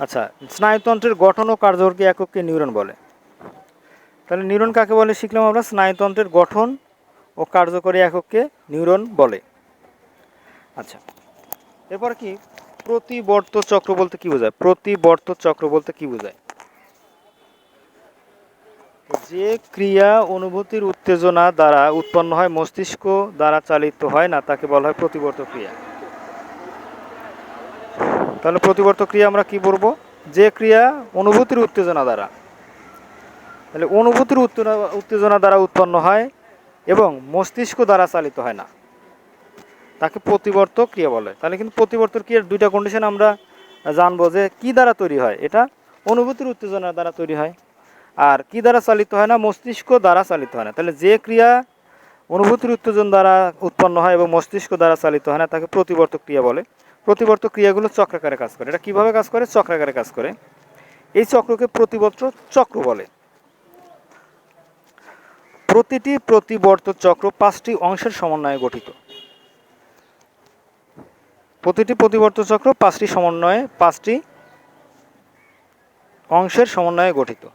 আচ্ছা স্নায়ুতন্ত্রের গঠন ও কার্যকরী একককে নিউরন বলে। তাহলে নিউরন কাকে বলে শিখলাম আমরা? স্নায়ুতন্ত্রের গঠন ও কার্যকরী একককে নিউরন বলে। আচ্ছা এরপর কি? প্রতিবর্ত চক্র বলতে কি বোঝায়? প্রতিবর্ত চক্র বলতে কি বোঝায়? যে ক্রিয়া অনুভূতির উত্তেজনা দ্বারা উৎপন্ন হয়, মস্তিষ্ক দ্বারা চালিত হয় না, তাকে বলা হয় প্রতিবর্ত ক্রিয়া। তাহলে প্রতিবর্ত ক্রিয়া আমরা কি বলব? যে ক্রিয়া অনুভূতির উত্তেজনা দ্বারা। তাহলে অনুভূতির উত্তেজনা দ্বারা উৎপন্ন হয় এবং মস্তিষ্ক দ্বারা চালিত হয় না। তাকে প্রতিবর্ত ক্রিয়া বলে। তাহলে কিন্তু প্রতিবর্ত ক্রিয়ার দুইটা কন্ডিশন আমরা জানব যে কি দ্বারা তৈরি হয়। এটা অনুভূতির উত্তেজনা দ্বারা তৈরি হয়। আর কি দ্বারা চালিত হয় না, মস্তিষ্ক দ্বারা চালিত হয় না। তাহলে যে ক্রিয়া অনুভূতির উত্তেজন দ্বারা উৎপন্ন হয় এবং মস্তিষ্ক দ্বারা চালিত হয় না, তাকে প্রতিবর্ত ক্রিয়া বলে। প্রতিবর্ত ক্রিয়াগুলো চক্রাকারে কাজ করে। এটা কীভাবে কাজ করে? চক্রাকারে কাজ করে। এই চক্রকে প্রতিবর্ত চক্র বলে। প্রতিটি প্রতিবর্ত চক্র পাঁচটি অংশের সমন্বয়ে গঠিত। প্রতিটি প্রতিবর্ত চক্র পাঁচটি সমন্বয়ে, পাঁচটি অংশের সমন্বয়ে গঠিত।